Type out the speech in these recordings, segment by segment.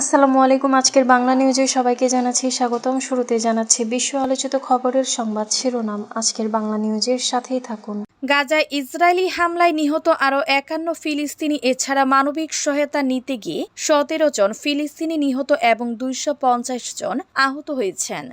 আসসালামু আলাইকুম, আজকের বাংলা নিউজে সবাইকে জানাচ্ছি স্বাগতম। শুরুতে জানাচ্ছি বিশ্ব আলোচিত খবরের সংবাদ শিরোনাম। আজকের বাংলা নিউজের সাথেই থাকুন। গাজায় ইসরায়েলি হামলায় নিহত আরও একান্ন ফিলিস্তিনি, এছাড়া মানবিক সহায়তা নিতে গিয়ে সতেরো জন ফিলিস্তিনি নিহত এবং দুইশো পঞ্চাশ জন আহত হয়েছেন।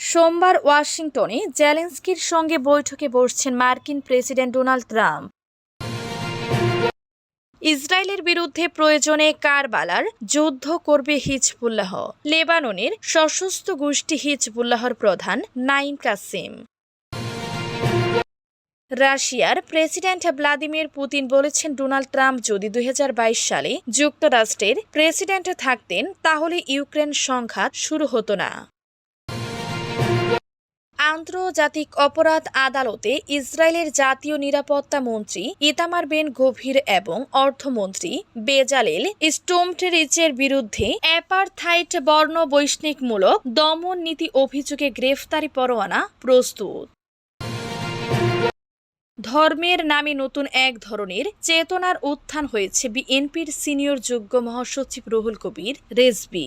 সোমবার ওয়াশিংটনে জেলেন্সকির সঙ্গে বৈঠকে বসছেন মার্কিন প্রেসিডেন্ট ডোনাল্ড ট্রাম্প। ইসরায়েলের বিরুদ্ধে প্রয়োজনে কারবালার যুদ্ধ করবে হিজবুল্লাহ। লেবাননের সশস্ত্র গোষ্ঠী হিজবুল্লাহর প্রধান নাইম কাসিম। রাশিয়ার প্রেসিডেন্ট ভ্লাদিমির পুতিন বলেছেন, ডোনাল্ড ট্রাম্প যদি দু হাজার বাইশ সালে যুক্তরাষ্ট্রের প্রেসিডেন্ট থাকতেন, তাহলে ইউক্রেন সংঘাত শুরু হতো না। আন্তর্জাতিক অপরাধ আদালতে ইসরায়েলের জাতীয় নিরাপত্তা মন্ত্রী ইতামার বেন গভীর এবং অর্থমন্ত্রী বেজালেল স্টোমটেরিচের বিরুদ্ধে অ্যাপারথাইট বর্ণ বৈষ্ণিকমূলক দমন নীতি অভিযোগে গ্রেফতারি পরোয়ানা প্রস্তুত। ধর্মের নামে নতুন এক ধরনের চেতনার উত্থান হয়েছে বিএনপির সিনিয়র যোগ্য মহাসচিব রুহুল কবির রেজবি।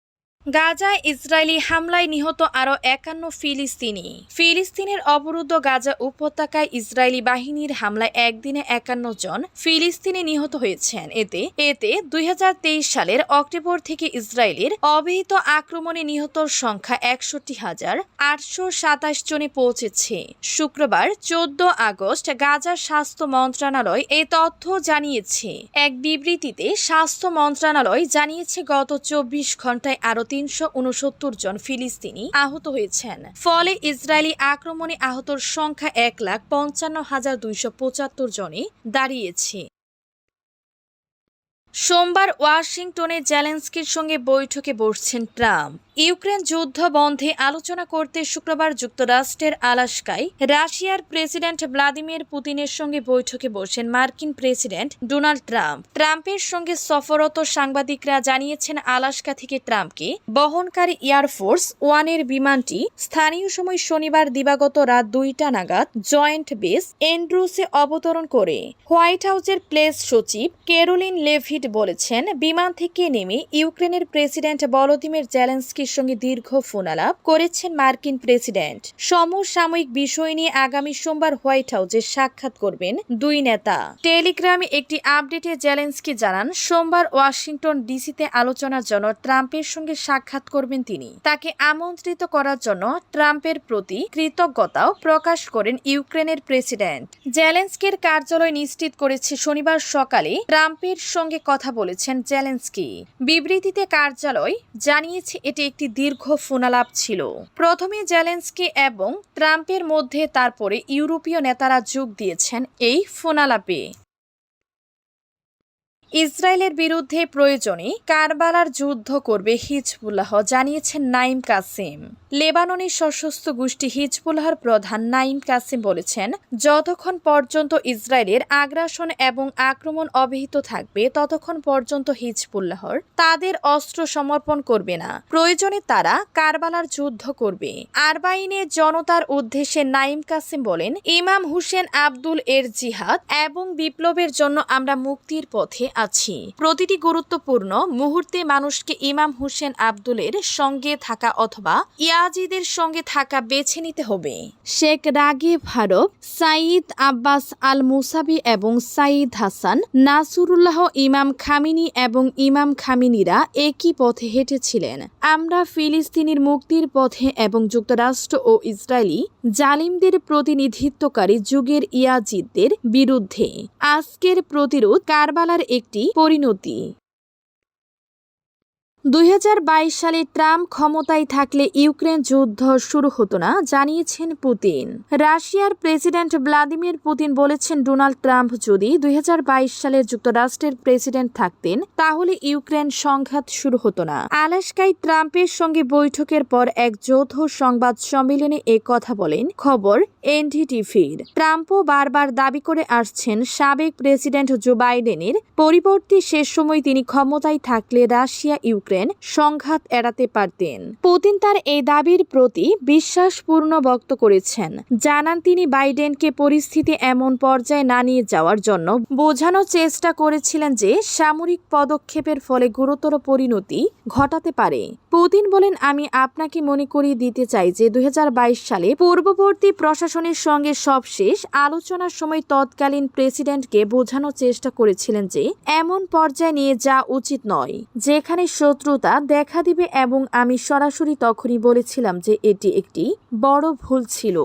গাজায় ইসরায়েলি হামলায় নিহত আরও একান্ন ফিলিস্তিনি। ফিলিস্তিনের অবরুদ্ধ গাজা উপত্যকায় ইসরায়েলি বাহিনীর হামলায় একদিনে একান্ন জন ফিলিস্তিনি নিহত হয়েছেন। এতে এতে দুই হাজার তেইশ সালের অক্টোবর থেকে ইসরায়েলের অবিহিত আক্রমণে নিহতর সংখ্যা একষট্টি হাজার আটশো সাতাশ জনে পৌঁছেছে। শুক্রবার চোদ্দ আগস্ট গাজার স্বাস্থ্য মন্ত্রণালয় এ তথ্য জানিয়েছে। এক বিবৃতিতে স্বাস্থ্য মন্ত্রণালয় জানিয়েছে, গত চব্বিশ ঘন্টায় আরও তিনশো উনসত্তর জন ফিলিস্তিনি আহত হয়েছেন। ফলে ইসরায়েলি আক্রমণে আহতর সংখ্যা এক লাখ পঞ্চান্ন হাজার দুইশো পঁচাত্তর জনে দাঁড়িয়েছে। সোমবার ওয়াশিংটনে জেলেন্সকির সঙ্গে বৈঠকে বসছেন ট্রাম্প। ইউক্রেন যুদ্ধ বন্ধে আলোচনা করতে শুক্রবার যুক্তরাষ্ট্রের আলাস্কায় রাশিয়ার প্রেসিডেন্ট ভ্লাদিমির পুতিনের সঙ্গে বৈঠকে বসেন মার্কিন প্রেসিডেন্ট ডোনাল্ড ট্রাম্প। ট্রাম্পের সঙ্গে সফররত সাংবাদিকরা জানিয়েছেন আলাস্কা থেকে ট্রাম্পকে বহনকারী এয়ারফোর্স ওয়ানের বিমানটি স্থানীয় সময় শনিবার দিবাগত রাত দুইটা নাগাদ জয়েন্ট বেস এন্ড্রুসে অবতরণ করে। হোয়াইট হাউসের প্লেস সচিব কেরোলিন লেভিট বলেছেন, বিমান থেকে নেমে ইউক্রেনের প্রেসিডেন্ট ভলোদিমির জেলেন্সকির সঙ্গে দীর্ঘ ফোনালাপ করেছেন মার্কিন প্রেসিডেন্ট। সমসাময়িক বিষয় নিয়ে আগামী সোমবার হোয়াইট হাউসে সাক্ষাৎ করবেন দুই নেতা। টেলিগ্রামে একটি আপডেটে জেলেন্সকি জানান, সোমবার ওয়াশিংটন ডিসিতে আলোচনার জন্য ট্রাম্পের সঙ্গে সাক্ষাৎ করবেন তিনি। তাকে আমন্ত্রিত করার জন্য ট্রাম্পের প্রতি কৃতজ্ঞতাও প্রকাশ করেন ইউক্রেনের প্রেসিডেন্ট। জেলেন্সকির কার্যালয় নিশ্চিত করেছে শনিবার সকালে ট্রাম্পের সঙ্গে কথা বলেছেন জেলেন্সকি। বিবৃতিতে কার্যালয় জানিয়েছে, এটি একটি দীর্ঘ ফোনালাপ ছিল। প্রথমে জেলেন্সকি এবং ট্রাম্পের মধ্যে তারপরে ইউরোপীয় নেতারা যোগ দিয়েছেন এই ফোনালাপে। ইসরায়েলের বিরুদ্ধে প্রয়োজনে কারবালার যুদ্ধ করবে হিজবুল্লাহ, জানিয়েছেন নাইম কাসিম। লেবাননের সশস্ত্র গোষ্ঠী হিজবুল্লাহর প্রধান নাইম কাসিম বলেছেন, যতক্ষণ পর্যন্ত ইসরায়েলের আগ্রাসন এবং আক্রমণ অব্যাহত থাকবে, ততক্ষণ পর্যন্ত হিজবুল্লাহর তাদের অস্ত্র সমর্পণ করবে না। প্রয়োজনে তারা কারবালার যুদ্ধ করবে। আরবাইনের জনতার উদ্দেশ্যে নাইম কাসিম বলেন, ইমাম হুসেন আব্দুল এর জিহাদ এবং বিপ্লবের জন্য আমরা মুক্তির পথে আছি। প্রতিটি গুরুত্বপূর্ণ মুহূর্তে মানুষকে ইমাম হুসেন আব্দুলের সঙ্গে থাকা অথবা ইয়াজিদের সঙ্গে থাকা বেছে নিতে হবে। শেখ রাগিব হারব সাইদ আব্বাস আল মুসাবি এবং সাইদ হাসান, নাসুরুল্লাহ ইমাম খামিনি এবং ইমাম খামিনিরা একই পথে হেঁটেছিলেন। আমরা ফিলিস্তিনির মুক্তির পথে এবং যুক্তরাষ্ট্র ও ইসরায়েলি জালিমদের প্রতিনিধিত্বকারী যুগের ইয়াজিদদের বিরুদ্ধে আজকের প্রতিরোধ কারবালার একটি পরিণতি। দুই হাজার বাইশ সালে ট্রাম্প ক্ষমতায় থাকলে ইউক্রেন যুদ্ধ শুরু হতো না, জানিয়েছেন পুতিন। রাশিয়ার প্রেসিডেন্ট ভ্লাদিমির পুতিন বলেছেন, ডোনাল্ড ট্রাম্প যদি দুই হাজার বাইশ সালে যুক্তরাষ্ট্রের প্রেসিডেন্ট থাকতেন, তাহলে ইউক্রেন সংঘাত শুরু হতো না। আলাস্কায় ট্রাম্পের সঙ্গে বৈঠকের পর এক যৌথ সংবাদ সম্মেলনে এ কথা বলেন। খবর, এনডিটিভির। ট্রাম্পও বারবার দাবি করে আসছেন, সাবেক প্রেসিডেন্ট জো বাইডেনের পরিবর্তে শেষ সময় তিনি ক্ষমতায় থাকলে রাশিয়া ইউক্রেন ইউক্রেন সংঘাত এড়াতে পারতেন। পুতিন তার এই দাবির প্রতি বিশ্বাসপূর্ণ ব্যক্ত করেছেন। জানান তিনি বাইডেনকে পরিস্থিতি এমন পর্যায়ে না নিয়ে যাওয়ার জন্য বোঝানোর চেষ্টা করেছিলেন যে সামরিক পদক্ষেপের ফলে গুরুতর পরিণতি ঘটাতে পারে। পুতিন বলেন, আমি আপনাকে মনে করিয়ে দিতে চাই যে দু হাজার বাইশ সালে পূর্ববর্তী প্রশাসনের সঙ্গে সবশেষ আলোচনার সময় তৎকালীন প্রেসিডেন্টকে বোঝানোর চেষ্টা করেছিলেন যে এমন পর্যায়ে নিয়ে যা উচিত নয়, যেখানে শত্রুতা দেখা দিবে এবং আমি সরাসরি তখনই বলেছিলাম যে এটি একটি বড় ভুল ছিল।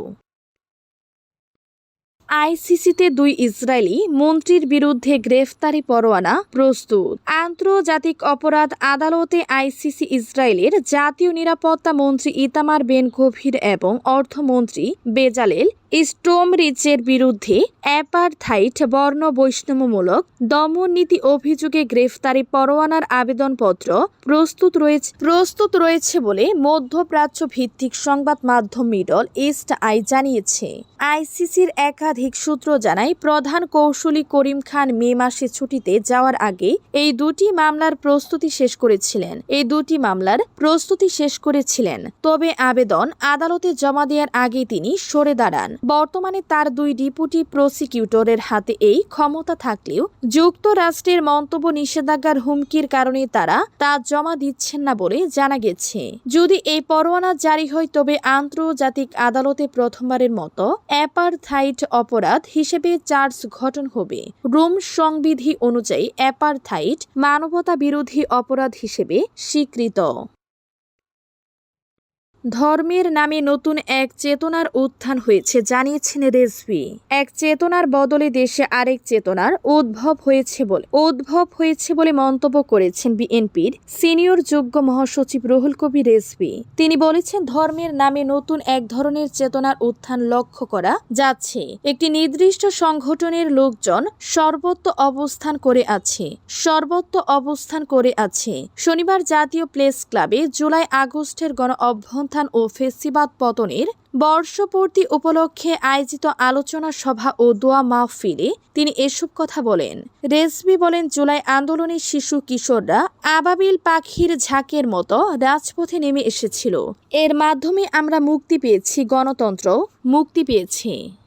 আইসিসিতে দুই ইসরায়েলি মন্ত্রীর বিরুদ্ধে গ্রেফতারি পরোয়ানা প্রস্তুত। আন্তর্জাতিক অপরাধ আদালতে আইসিসি ইসরায়েলের জাতীয় নিরাপত্তা মন্ত্রী ইতামার বেন গভীর এবং অর্থমন্ত্রী বেজালেল স্টোমরিচের বিরুদ্ধে অ্যাপারথাইট বর্ণ বৈষম্যমূলক দমন নীতি অভিযোগে গ্রেফতারি পরোয়ানার আবেদনপত্র প্রস্তুত রয়েছে প্রস্তুত রয়েছে বলে মধ্যপ্রাচ্য ভিত্তিক সংবাদ মাধ্যম মিডল ইস্ট আই জানিয়েছে। আইসিসির একাধিক সূত্র জানায়, প্রধান কৌশলী করিম খান মে মাসে ছুটিতে যাওয়ার আগে এই দুটি মামলার প্রস্তুতি শেষ করেছিলেন। এই দুটি মামলার প্রস্তুতি শেষ করেছিলেন। তবে আবেদন আদালতে জমা দেওয়ার আগে তিনি সরে দাঁড়ান। বর্তমানে তার দুই ডিপুটি প্রসিকিউটরের হাতে এই ক্ষমতা থাকলেও যুক্তরাষ্ট্রের মন্তব্য নিষেধাজ্ঞার হুমকির কারণে তারা তা জমা দিচ্ছেন না বলে জানা গেছে। যদি এই পরোয়ানা জারি হয়, তবে আন্তর্জাতিক আদালতে প্রথমবারের মতো অ্যাপারথাইট অপরাধ হিসেবে চার্জ গঠন হবে। রোম সংবিধি অনুযায়ী অ্যাপারথাইট মানবতা বিরোধী অপরাধ হিসেবে স্বীকৃত। ধর্মের নামে নতুন এক চেতনার উত্থান হয়েছে, জানিয়েছেন রেজভি। এক চেতনার বদলে দেশে আরেক চেতনার উদ্ভব হয়েছে বলে উদ্ভব হয়েছে বলে মন্তব্য করেছেন বিএনপির সিনিয়র যোগ্য মহাসচিব রুহুল কবি রেজভি। তিনি বলেছেন, ধর্মের নামে নতুন এক ধরনের চেতনার উত্থান লক্ষ্য করা যাচ্ছে। একটি নির্দিষ্ট সংগঠনের লোকজন সর্বত্র অবস্থান করে আছে সর্বত্র অবস্থান করে আছে। শনিবার জাতীয় প্লেস ক্লাবে জুলাই আগস্টের গণ অভ্যন্থান ও ফেসিবাদ পতনের বর্ষপূর্তি উপলক্ষে আয়োজিত আলোচনা সভা ও দোয়া মাহফিলে তিনি এসব কথা বলেন। রেজবি বলেন, জুলাই আন্দোলনের শিশু কিশোররা আবাবিল পাখির ঝাঁকের মতো রাজপথে নেমে এসেছিল। এর মাধ্যমে আমরা মুক্তি পেয়েছি গণতন্ত্র মুক্তি পেয়েছি।